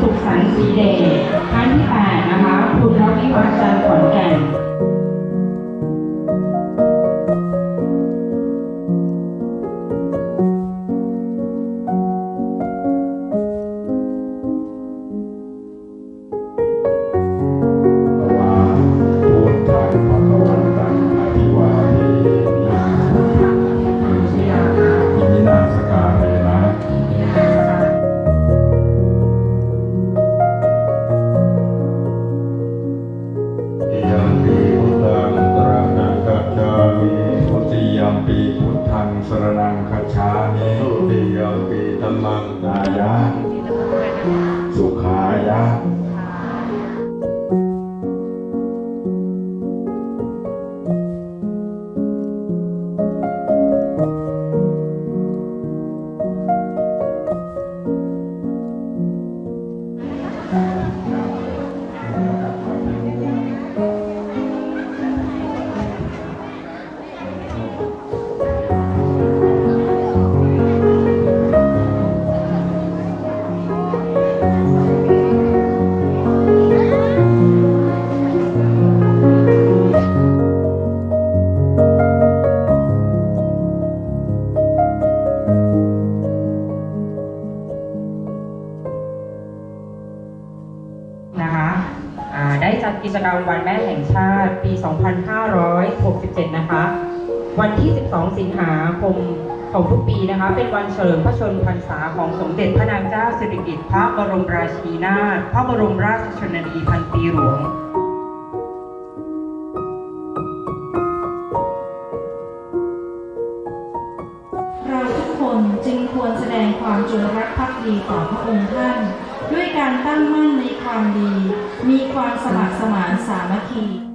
สุขสันต์สีเดชครั้งที่ 8 นะคะ คุณรวิวัฒน์จันทายะน ได้จัดกิจกรรมวันแม่แห่งชาติปี 2567 นะคะ วันที่ 12 สิงหาคมของทุกปีนะคะ เป็นวันเฉลิมพระชนมพรรษาของสมเด็จพระนางเจ้าสิริกิติ์พระบรมราชินีนาถพระบรมราชชนนีพันปีหลวงเราทุกคนจึงควรแสดงความจงรักภักดีต่อพระองค์ท่าน ด้วยการตั้งมั่นในความดี มีความสมัครสมานสามัคคี